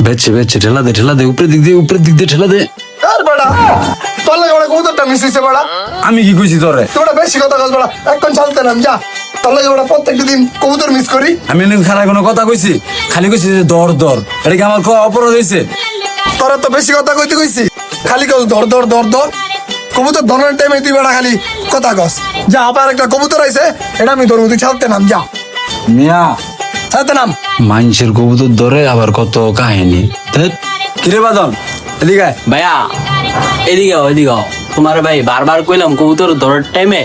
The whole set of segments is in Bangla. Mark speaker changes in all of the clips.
Speaker 1: বেচছে বেচছে ঠেলা দে ঠেলা দে উপরের দিক দিয়ে উপরের দিক দিয়ে ঠেলা দে।
Speaker 2: আর বেড়া। তোর লাগে ওরা কবুতরটা হইছে বেড়া।
Speaker 1: আমি কি কইছি তোরে?
Speaker 2: তোরা বেশি কথা বল বেড়া। এখন চালতে নাম যা। তোর লাগে ওরা প্রত্যেকটা দিন কবুতর মিস করি।
Speaker 1: আমি এনে খারাপ কোনো কথা কইছি? খালি কইছি যে দর দর এটা কি আমার ক- অপরাধ হয়েছে
Speaker 2: তোরা তো বেশি কথা কইতে কইছি। খালি কস ধর ধর ধর ধর। কবুতর ধরার টাইমে তুই বেড়া খালি কথা কস। যা আবার একটা কবুতর আইছে এটা আমি ধরবো তুই চালতে নাম যা।
Speaker 1: মিয়া
Speaker 2: চালতে নাম?
Speaker 1: মানুষের কবুতর ধরে আবার কত কাহিনী। কিরে বাদন? এদিকে
Speaker 3: ভাইয়া এদিকে এদিকে। তোমার ভাই বারবার কইলাম কবুতর ধরার টাইমে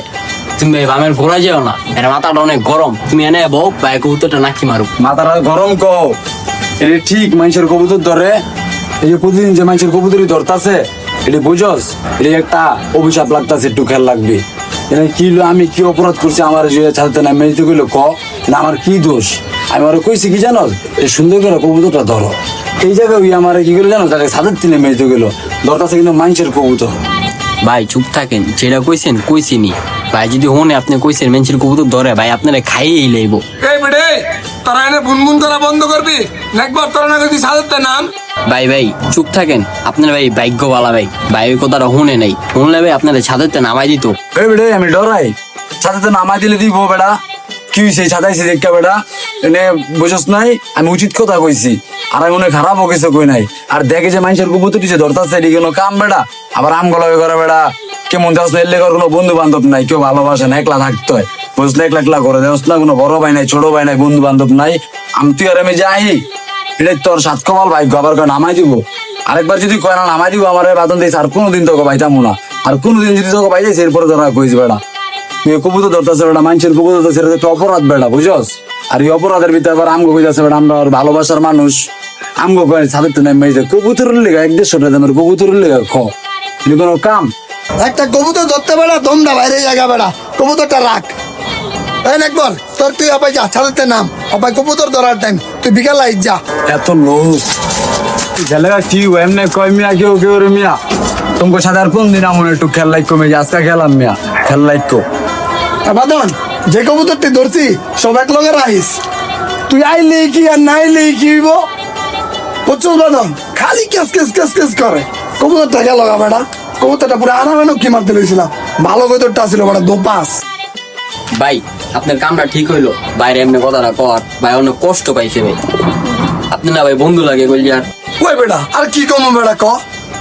Speaker 3: তুমি ভাই বামের ঘোরা যেও না। এর মাথাটা অনেক গরম। তুমি এনে বউ ভাই কবুতরটা নাকি মারো
Speaker 1: মাথাটা গরম কও। এটা ঠিক মানুষের কবুতর ধরে। এই যে প্রতিদিন যে মানুষের কবুতরই ধরতাছে এটা বুঝস এটা একটা অভিশাপ লাগতাছে একটু খেয়াল লাগবে কি আমি কি অপরাধ করছি? আমার যে ছাড়তে না মেয়েতে কইলো ক? না আমার কি দোষ? আমি আরও কইছি কি জানো? এই সুন্দর করে কবুতরটা ধরো। এই জায়গায় ওই আমার কি করে জানো? তাকে সাদের তিনে মেয়েতে গেলো দরকার কিন্তু মানুষের কবুতর।
Speaker 3: ভাই চুপ থাকেন। যেটা কইছেন কইছিনি ভাই যদি হনে আপনি কইছেন মেনছেন কবুতর ধরে ভাই আপনারা খাইয়েই লইব।
Speaker 2: এই বেড়ে তোরা এনে বুনবুন করা বন্ধ করবি? একবার তোরা না করবি সাজাতে নাম?
Speaker 3: ভাই ভাই চুপ থাকেন। আপনার ভাই ভাগ্যবালা ভাই। ভাই ওই কথাটা শুনে নাই। শুনলে ভাই আপনারা ছাদেরতে নামাই দিত।
Speaker 1: এই বেড়ে আমি ডরাই। ছাতাতে নামাই দিলে দিব বেড়া কি হয়েছে ছাতাইছি দেখা বেড়া এনে বুঝস নাই আমি উচিত কথা কইছি। আর আমি মনে হয় খারাপ কিছু কই নাই। আর দেখে যে মানুষের কবুতর যে ধরতাছে এটি কোনো কাম বেড়া আবার আম গলাবে করে বেড়া কেমন যাস এলে কোনো বন্ধু বান্ধব নাই কেউ ভালোবাসে না একলা থাকতে হয়। বুঝলে একলা একলা করে দেওস না, কোনো বড় ভাই নাই, ছোট ভাই নাই বন্ধু বান্ধব নাই। আমি তুই আর আমি যাই। এটা তোর সাত কমাল ভাগ্য আবার কয় নামাই দিব? আরেকবার যদি কয় না নামাই দিব, আমার বাদন দিয়েছে আর কোনো কোনোদিন তোকে পাইতাম না। আর কোনোদিন যদি তোকে পাই যাইছে এরপরে তোরা কইস বেড়া। তুই কবুতর ধরতেছে বেড়া, মানুষের কবুতর ধরতেছে, এটা তো অপরাধ বেড়া বুঝস আর এই অপরাধের ভিতরে আবার আমগো কইতাছে বেড়া, আমরা আর ভালোবাসার মানুষ। আমগো কয় ছাদের তো নেমে যে কবুতরের লেগা, এক দেড়শো টাকা দামের কবুতরের লেগা, খ। কোনো কাম?
Speaker 2: একটা কবুতর ধরতে বেড়া, দমদা বাইরে জায়গা বেড়া। কবুতরটা রাখ। এই একবার তোর তুই অপাই যা ছাদেতে নাম। অপাই কবুতর ধরার টাইম তুই বিকাল আইস যা।
Speaker 1: এত লোক ছেলেরা কি এমনি কয় মিয়া কেউ কেউ রে মিয়া? তোমাকে সাথে আর কোন দিন আমার একটু খেল লাইক কমে আজকে খেলাম মিয়া খেল লাইক কো
Speaker 2: বাদন যে কবুতরটি ধরছি সব এক লগে রাখিস তুই আইলে কি আর না আইলে কি হইব? প্রচুর বাদন খালি কেস কেস কেস কেস করে। কবুতরটা গেল বেটা কবুতরটা পুরো আরামে নক্ষি মারতে লইছিলাম। ভালো কবুতরটা ছিল বেটা দোপাস।
Speaker 3: ভাই আপনার কামটা ঠিক হইল। বাইরে এমনি কথাটা কর ভাই অনেক কষ্ট পাইছে ভাই। আপনি না ভাই বন্ধু লাগে বলছি আর।
Speaker 2: ওই বেটা, আর কি কম বেটা ক?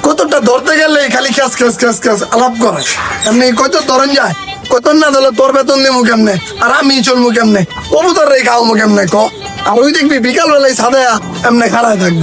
Speaker 2: কতটা ধরতে গেলে খালি খেস খেস খেস খেস আলাপ করে এমনি কত ধরন যায় কত না ধরলে তোর বেতন নেব কেমনে? আর আমি চলবো কেমনে? কবুতর রে খাওয়াবো কেমনে ক? আর ওই দেখবি বিকাল বেলায় সাদা এমনি খাড়ায় থাকব।